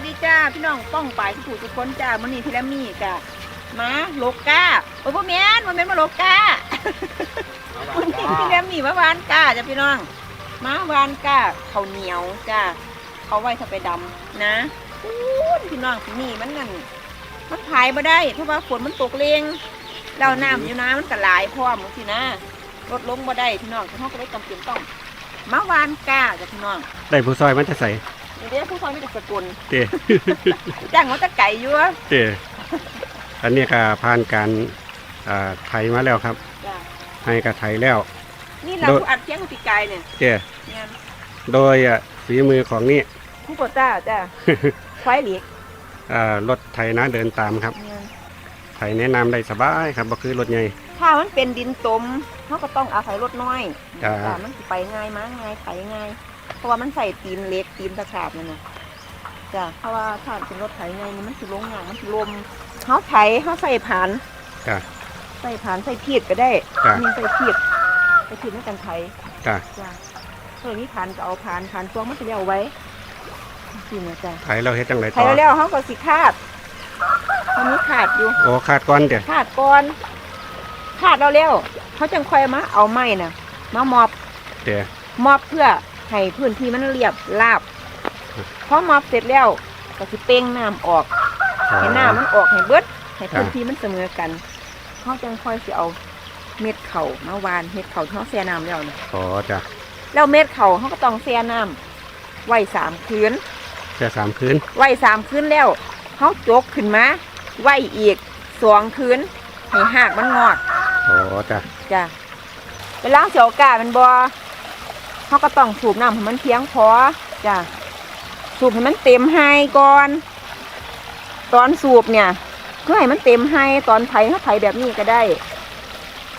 สดีจ้าพี่น้องป้องปายทุกผู้ทุกคนจ้ามื้อนี้พี่และมีจ้ามาโลกาโอ้พ่อแม่นบ่แม่นมาโลกามื้อนี้พี่และมีมาวานกาจ้าพี่น้องมาวานกาข้าวเหนียวจ้าเขาไว้ถ้าไปดำนะอู้ยพี่น้องที่นี่มันนั่นมันขายบ่ได้เพราะว่าฝนมันตกเลงแล้วน้ำอยู่นะมันก็หลายพร้อมจังซี่นะลดลงบ่ได้พี่น้องเขาก็เลยจำเป็นต้องมาวานกาจ้าพี่น้องได้ผู้ซอยมันจะใส่นี่ เด้ผู้ซอยมีแต่สกุลเต้จ้างเขาจะไก่อยู่วะเต้อันนี้ก็ผ่านการอ่าไถมาแล้วครับ จ้ะให้กระไถแล้ว นี่เราโดย ผู้อัดเสียงของปีกายเนี่ยเต้เนี่ยโดยอะฝีมือของนี่ ผู้ปต้าจ้ะไฟเหล็กอ่ารถไถนะเดินตามครับเนี่ยไถแนะนำได้สบายครับบ่คือรถใหญ่ ถ้ามันเป็นดินตมเขาก็ต้องอาศัยรถน้อยจ้ะ จ้ะมันสิไปง่ายมาง่ายไถง่าย เพราะว่ามันใส่ตีนเล็กตีนตะขาบนั่นน่ะจ้ะเพราะว่าถ้าเป็นรถไถง่ายนี่มันสิลงงานมันสิลมเขาไถเขาใส่ผานจ้ะ ใส่ผานใส่พีดก็ได้จ้ะ มีใส่พีดใส่พีดในการไถจ้ะจ้ะเออมีผานก็เอาผานผานตัวมันจะเอาไว้จริงนะจ้ะไถเราเฮ็ดจังไดไถต่อแล้วเขาก็สิคาดตอนนี้ขาดอยู่ โอ้คาดก่อนเด้ขาดก่อนขาดแล้วแล้วเขาจังค่อยมาเอาไม้น่ะ มามอบเต้มอบเพื่อ ให้พื้นที่มันเรียบราบพอมอบเสร็จแล้วก็สิเป้งน้ำออกอ๋อให้น้ำมันออกให้เบิดให้พื้นที่มันเสมอกันเขาจังค่อยสิเอาเม็ดเข่ามาวานเม็ดเข่าที่เขาแช่น้ำแล้วนะอ๋อจ้ะแล้วเม็ดเข่าเขาก็ต้องแช่น้ำไว้สามคืนแค่สามคืนไว้สามคืนแล้วเขาจกขึ้นมาไว้อีกสองคืนให้หากมันงอกอ๋อจ้ะจ้ะเวลาเสียวกามันบอ เขาก็ต้องสูบน้ำให้มันเพียงพอจ้ะสูบให้มันเต็มไฮก่อน ตอนสูบเนี่ยเพื่อให้มันเต็มไฮตอนไถเขาไถแบบนี้ก็ได้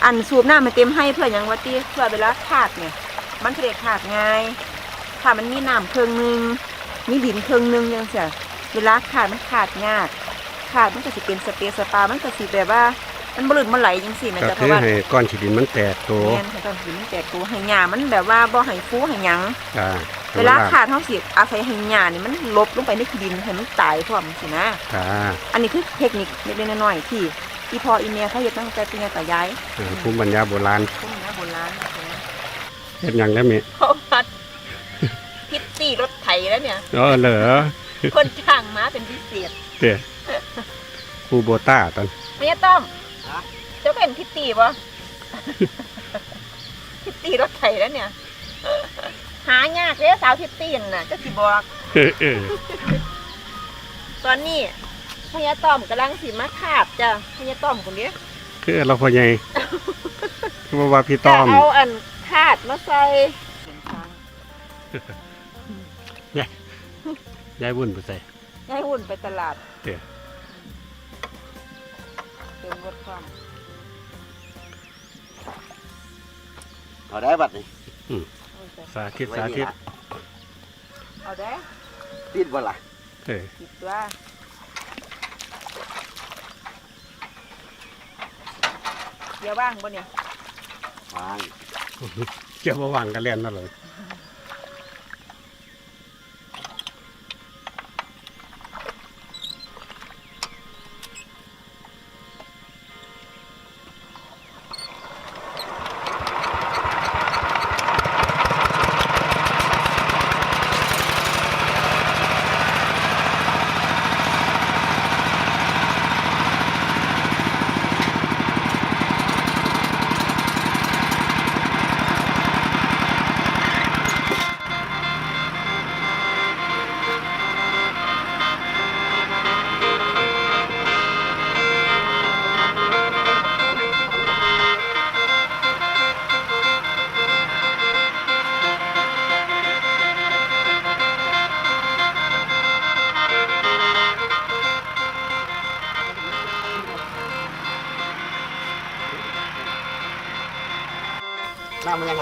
อันสูบน้ำมันเต็มไฮเพื่ออย่างว่าตีเพื่อเวลาขาดเนี่ย มันจะได้ขาดง่ายถ้ามันมีน้ำเพิงหนึงมีดินเพิงหนึงยังเสียเวลาขาดมันขาดยากขาดมันก็สิเป็นสเปซสปา มันก็สิแบบว่า มันบลึดมันไหลจังสิแม่นก็จ้ะเพคือราะว่าให้ก้อนขี้ดินมันแตกโตแม่นให้ตอนหินมันแตกตัวให้หญ้ามันแบบว่าบ่ให้ฟูให้หยังจ้ะเวลาขาดเฮาสิอาศัยให้หญ้านี่มันลบลงไปในดินให้มันตายพร้อมสินะจ้ะอันนี้คือเทคนิคเล็กๆน้อยๆที่อีพออีเมียเขาเฮ็ดตั้งแต่ปีตายายเออภูมิปัญญาโบราณพวกนี้โบราณนะเฮ็ดหยังได้มีเพราะว่าพิตตี้รถไถแล้วเนี่ยอ๋อเหรอคนจ้างมาเป็นพิเศษเต้คูโบต้าตอนไม่ใช่ต้อม เจ้าเป็นพิตตี้ปะพิตตี้รถไถแล้วเนี่ย หายากเลยสาวพิตตี้น่ะเจะสิบอก เออเออตอนนี้พญาต้อมกำลังสิมาคาบจ้ะพญาต้อมคนนี้คือเราพ่อใหญ่คือว่าว่าพี่จะต้อมเอาอันคาดมาใส่ยายวุ่นไปใส่ให้หุ่นไปตลาดเดี๋ยวเติมรถความ เอาได้บัดนี่เอาไปสาธิตสาธิตเอาได้ติดบ่ล่ะเออติดตัวเดี๋ยวว่างบ่เนี่ยวางเกี่ยวกับวางกันเล่นนั่นเลย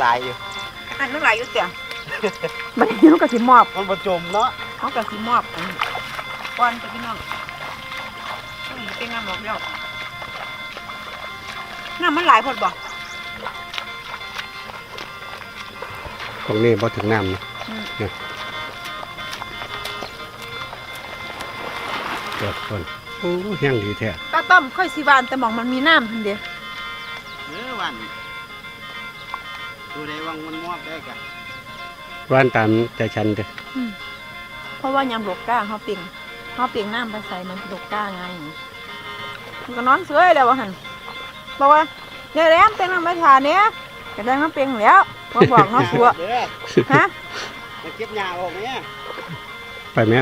น้ำมันยังไหลอยู่อันนั้นหลายอยู่เสียมันเดี๋ยวก็สิมอบมันประจมเนาะเขาก็สิมอบอันนี้ก่อนไปพี่น้องอืมเป็นน้ำหมอกแล้วน้ำมันหลายพอดบ่ตรงนี้พอถึงน้ำนะอืมเนี่ยเกิดคนโอ้เฮียงดีแท้ตาต้อมค่อยสิหวานแต่หมองมันมีน้ำทันเดียว เออวัน ดูได้วังมันมอบได้กันว่านตามใจฉันเด้อเพราะว่ายำดอกก้าเขาเปลี่ยงเขาเปลี่ยงน้ำไปใส่มันดอกก้าไงมันก็นอนเสยแล้ววะหันบอกว่าเนี่ยแหลมเปลี่ยงน้ำไปทานเนี้ยจะได้มาเปลี่ยงแล้วมาบอกเน้องสัวเด้อฮะมาเก็บหญ้าออกเนี่ยไปไหม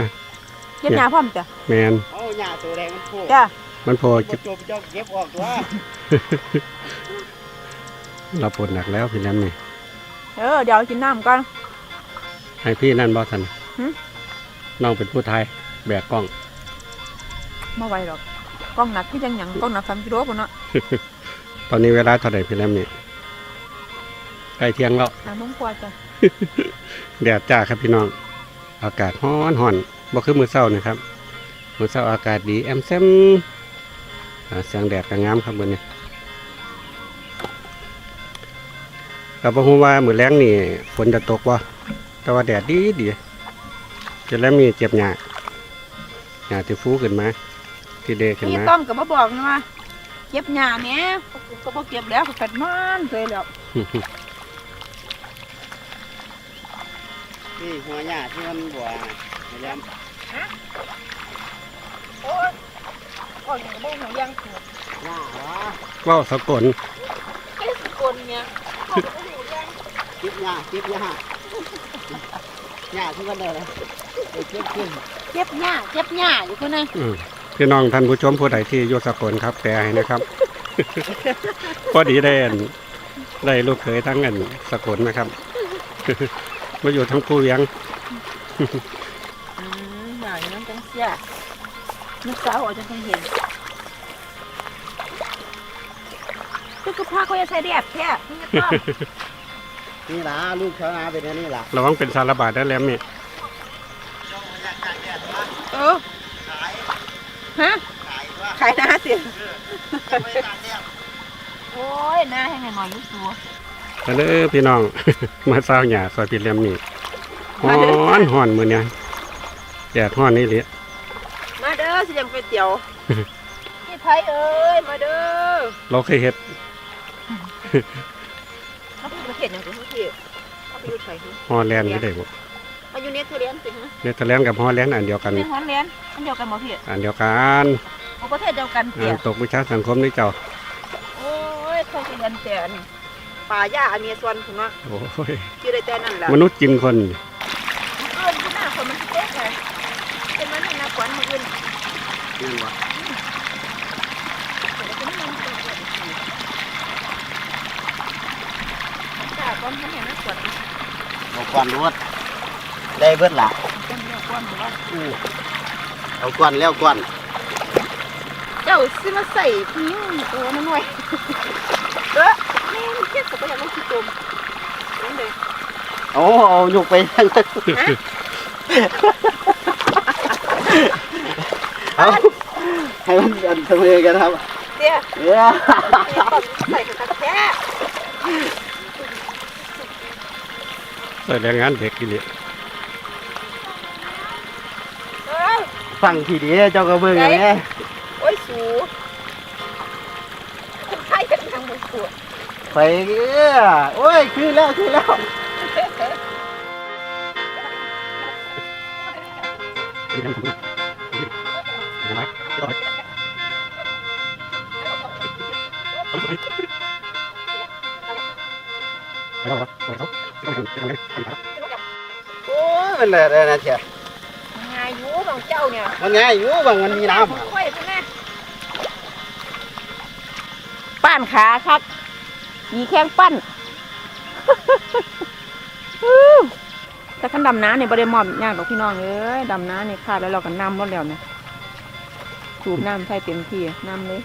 เก็บยาพร้อมจ้ะแมนเอาหญ้าตัวแดงมันโผล่จ้ะมันพอบ่จะจบเจ้าเก็บออกตัวเราปวดหนักแล้วพี่แรมนี่ เออเดี๋ยวกินน้ำก่อน ให้พี่นั่นบอสันหึ น้องเป็นผู้ไทยแบกกล้อง มาไหวหรอกกล้องหนักที่จังหยังกล้องหนักสามกิโลปุ่นเนาะตอนนี้เวลาเท่าไหร่พี่แรมนี่ใกล้เที่ยงแล้วน้ำต้องกลัวจ้ะแดดจ้าครับพี่น้อง อากาศร้อนห่อนบ่คือมือเศร้านะครับมือเศร้าอากาศดีแอมแซมอ่าเสียงแดดก็งามครับเบนนี้ กับพ่ฮู้ว่ามือแรงนี่ฝนจะตกบ่แต่ว่าแดดดีดีจะแล้วมีเจ็บหยาหยาที่ฟูขึ้นมาที่เดขึ้นพี่มาต้อมก็มาบอกนะว่าเก็บหญ้าเนี้ยก็บ่เก็บแล้วก็กัดมันเลยแล้วนี่หัวหญ้าที่มันบัวไอ้แหลมโอ้ยก่อนก็บ่หูยังถูกหญ้าวะ เว้าสะกล ไอ้สกุลเนี่ย เขาก็บ่หูยังเก็บหญ้าเก็บหญ้าหญ้าที่มันได้เลยไปเก็บขึ้นเจ็บหญ้าเจ็บหญ้าอยู่คนนึงอืมพี่น้องท่านผู้ชมผู้ใดที่อยู่สกลครับแปลให้นะครับ พอดีได้อันได้ลูกเขยทั้งอันสกลนะครับมาอยู่ทั้งคู่เวียงอืมหน่อยน้ำจังเสียลูกสาวอาจจะเคยเห็น คือพาเขาจะใส่แดดแค่นี่ก็ต้องนี่ล่ะลูกชาวนาเป็นอันนี้ล่ะระวังเป็นสารบาดได้แล้วนี่เออฮะขายหน้าสิโอ้ยหน้าให้หน่อยหน่อยลูกสัวแต่เด้อพี่น้อง มาเศร้าหยาซอยพี่เลียมนี่ฮ้อนฮ้อนมือเนี่ยแดดฮ้อนนี่เลยมาเด้อสิยังไปเตี๋ยวพี่ไผเอ้ยมาเด้อเราเคยเฮ็ด เขาไปประเทศยังไงพี่เขาไปอยู่ไทยฮอลแลนด์ก็ได้บ่อายุเนเธอร์แลนด์สิฮะเนเธอร์แลนด์กับฮอลแลนด์อันเดียวกัน เป็นฮอลแลนด์อันเดียวกันบ่พี่อันเดียวกันเอาประเทศเดียวกันอ่าเตี่ยตกวิชาสังคมนี่เจ้า โอ้ยเขาจะเรียนแต่อันป่าหญ้าอเมซอนคุณเนาะโอ้ยชื่อได้แต่นั่นล่ะมนุษย์กินคน เอิ้นที่หน้าคนมันเจ๊กเลยเป็นมันนี่นะขวัญมืออื่น นี่บ่ เดี๋ยวจะไม่ลงตัวเดี๋ยวอีกที จ้าก้อนเขาเนี่ยนะขวัญเอาควันรวดได้เบิดล่ะก้อนเดียวก้อนหรือว่าอู้เอาควันแล้วควันเจ้าสิมาใส่พิ้งโอ้นั่นหน่อยเออนี่มันเจ็บกับไปอย่างนั้นคือจมนั่นเลยโอ้เอายกไปทั้งนั้นฮะเอาให้มันอันเสมอกันครับเดี๋ยวเอ้ยใส่กระแทก ใส่แรงงานเด็กกิเลสเอ้ยฟังทีเดียวเจ้าก็เบิ่งอย่างนี้โอ้ยสูใช่กันทางบนสวนไปเอ้ยโอ้ยคือแล้วคือแล้ว โอ้ยมันเลยเลยนะเชียงายูของเจ้าเนี่ยมันไงอยู่บางมันมีน้ำอะค่อยไปแม่ป้านขาครับมีแข้งปั้นแต่ขันดำน้ำเนี่ยบริมอมยากดอกพี่น้องเอ้ยดำน้ำเนี่ยขาดแล้วเราก็น้ำรดแล้วเนี่ยสูบน้ำใส่เต็มที่น้ำเลย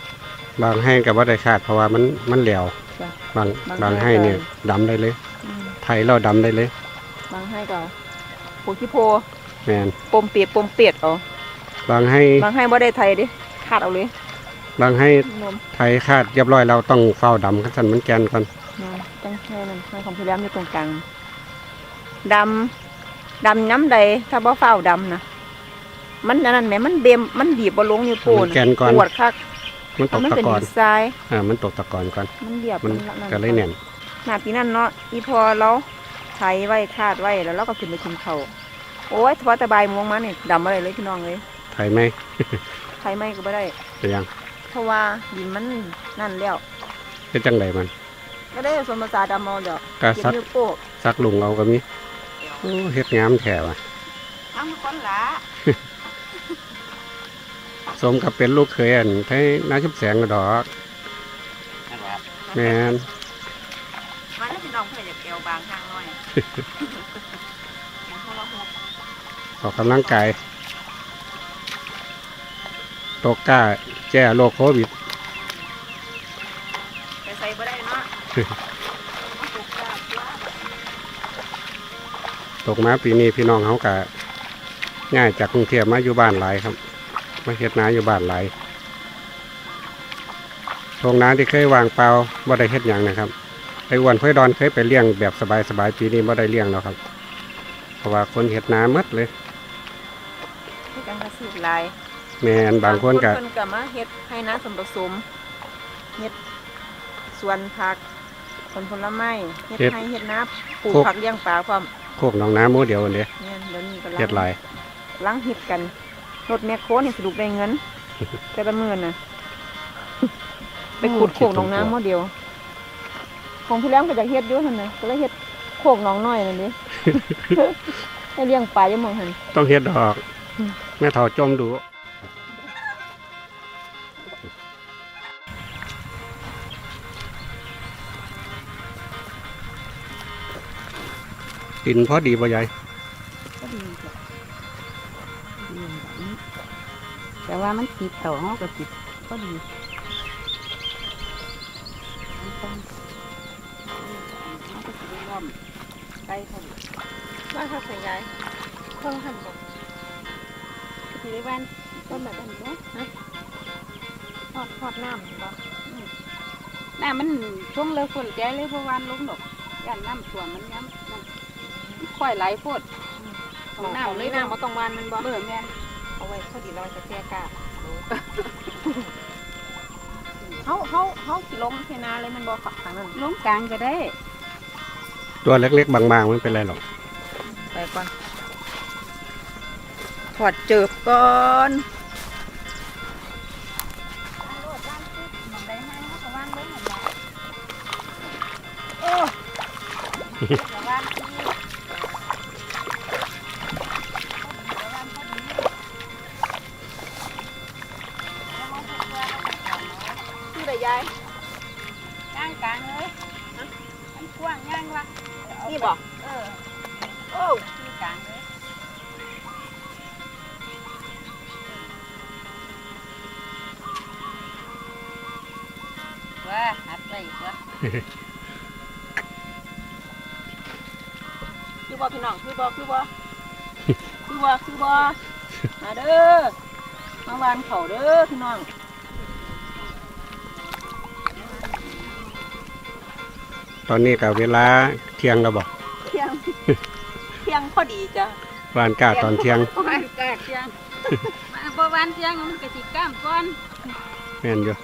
บางให้กับว่าได้ขาดเพราะว่ามันมันเหลว จ้ะ บางบางบางให้ให้ก็เนี่ยดำได้เลย อืมไทยเราดำได้เลย บางให้ก็โพธิโพแมนปมเปียกปมเปียกเอาบางให้บางให้บ่ได้ไทยดิขาดเอาเลยบางให้นมไทยขาดเรียบร้อยเราต้องเฝ้าดำขั้นสันมันแกนก่อนนมตั้งแค่นั้นให้ของพี่แรมอยู่ตรงกลางดำดำน้ำใดถ้าบ่เฝ้าดำนะมันอันนั้นแหมมันเบมมันบีบบ่ลงนิ้วโป้งมันแกนก่อนปวดคัก มันตกมันตะเป็นกอดินนทรายอ่ามันตกตะกอนก่อนมันเบียบมันนั่นก็เลยแน่นหน้าปีนั้นเนาะอีพอเราไถไว้คาดไว้แล้วเราก็ขึ้นไปกินเขาวโอ้ยเฉพาะแต่ใบายโมงมาเนี่ยดำอะไรเลยพี่น้องเลยไถไหมไถไม่ก็ไม่ได้เป็นยังเพราะว่าดินมันนั่นแล้วเป็นจังไดมันไม่ได้สมภาษาดำเอาเดี๋ยวก็เก็บซักนิ้วโป้งซักลุงเอาก็มีโอ้เฮ็ดงามแถวะทำก้อนหละ สมกับเป็นลูกเคยอันไทยนาชุบแสงกระดอกนั่นแหละแม่นมาแล้วพี่น้องเพื่ออยากเอวบางทางหน่อยเห็นพวกเราหกออกกำลังกายตกกล้าแก้โรคโควิดไปใส่บ่ได้เนาะมาปลูกกล้าปลาตกมาปีนี้พี่น้องเขากะง่ายจากกรุงเทพมาอยู่บ้านหลายครับ มาเฮ็ดนาอยู่บ้านหลายทงนาที่เคยวางเปล่าบ่ได้เฮ็ดหยังนะครับไอ้อ้วนเพื่อดอนเคยไปเลี้ยงแบบสบายๆปีนี้บ่ได้เลี้ยงแล้วครับ เพราะว่าคนเฮ็ดนาหมดเลยให้กันกระสีลายแม่นบางคนก็เพิ่นก็มาเฮ็ดให้น้ำสมผสมเฮ็ดสวนผักผลผลไม้เฮ็ดให้เฮ็ดน้ำปลูกผักเลี้ยงปลาพร้อมโคกหนองน้ำโมเดียวอันเด้เนี่ยเดี๋ยวนี้กำลังเฮ็ดหลายล้างเฮ็ดกัน รถแมคโครนี่สรุปได้เงิน แต่ละมื้อน่ะ ไปขุดโขกหนองน้ำโมเดียว ของพี่แล้มก็จากเฮ็ดอยู่หั่นน่ะก็เลยเฮ็ดโขกหนองน้อยนั่นดิให้เลี้ยงปลาอยู่หมองหั่นต้องเฮ็ดดอกอืมแม่เฒ่าจมดูดินพอดีบ่ยาย มันติดเต่าเขาก็ติดก็ดีมันต้องเขาก็สิได้ล้อมไก่เขาว่าเขาใส่ยายเขาหั่นบ่สิได้บ้านต้นแบบนั้นเนาะทอดทอดน้ำบ่น้ามันช่วงเลิกฝนแก่เลยเพราะวานลงดอกย่านน้ำท่วมมันย้ำนั่นมันค่อยไหลโพดของน้ำเลยน้ำน้ำบ่ต้องหวานมันบ่เบื่อแม่นเอาไว้พอดีเราจะแก้กา เฮาเฮาเฮาสิลงเทนาเลยมันบ่ฝักทางนั้นลงกลางก็ได้ ตัวเล็กๆบางๆไม่เป็นไรหรอกไปก่อนถอดเจิบก่อนคือ คือบ่พี่น้องคือบ่คือบ่คือบ่คือบ่มาเด้อมาวานเขาเด้อพี่น้องตอนนี้กับเวลาเที่ยงแล้วบอกเที่ยงเที่ยงพอดีจ้ะวานกาตอนเที่ยงวันแกกเสียงมาบ่วันเสียงมันก็สิกล้ามก่อนแม่นอยู่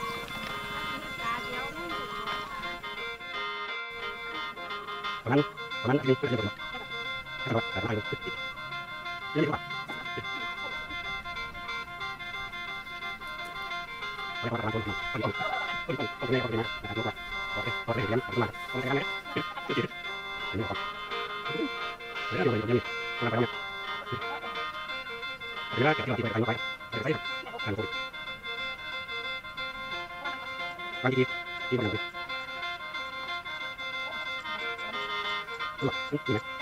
ตาเดียวมันประมาณประมาณอาทิตย์เดียวครับแต่ไม่ยังดีกว่าไม่ว่าประมาณคนคนคนคนคนคนนี้คนนี้นะครับลูกว่าโอเคพอได้เรียนประมาณคนนี้นะอันนี้ก่อนเดี๋ยวอยู่อยู่นี่มาไปเนี่ยเวลาเก็บที่ไปกันไปไปใส่กันคนบางทีที่มันอยู่ดูนี่นะนี่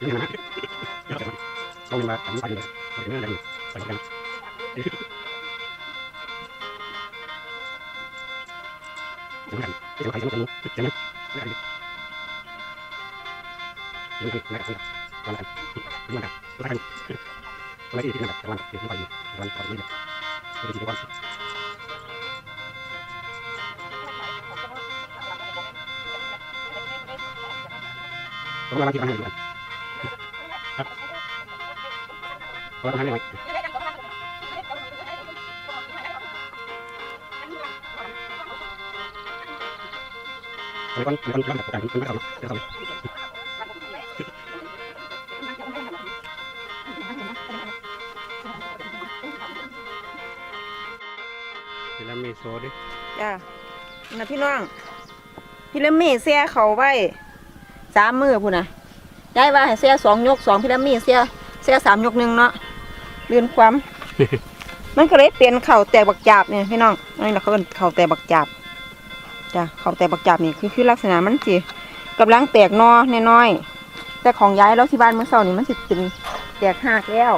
นะเดี๋ย ขอทำให้หน่อยเอาไปก่อนเอาไปก่อนเอาไปก่อนเอาไปก่อนาไปก่อนเดี๋ยวเมีโซดิจ้านะพี่น้องพี่เลมมี่เสียเขาไว้สามมือพุ่นนะย้ายว่าให้เสียสองยกสองพี่เลมมี่เสียเสียสามยกหนึ่งเนาะ เลื่อนความ มันก็เลยเปลี่ยนเข่าแต่บักจาบเนี่ยพี่น้องอันนี้เราเขาเป็นเข่าแต่บักจาบจ้ะเข่าแต่บักจาบนี่คือคือลักษณะมันจีกำลังแตกหนอน้อยๆแต่ของย้ายแล้วที่บ้านเมื่อเช้านี่มันสิเป็นแตกหักแล้ว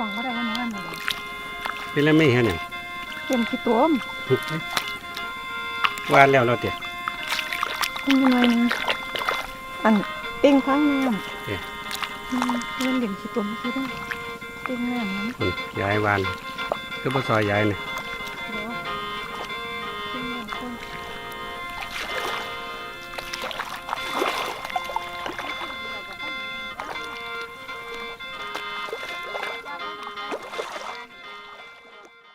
มองก็ได้ว่าน้ำอะไรเป็นแล้วไม่เห็นเนี่ยเป็นขี้ตัวม วานแล้วเราเดี๋ยวขึ้นมาหน่อยนึงอันเป้งข้างน้ำเอ๊ะอืมเล่นเด่นขี้ตัวไม่คิดได้เป้งน้ำนั้นย้ายวานคือบ่ซอยย้ายเนี่ย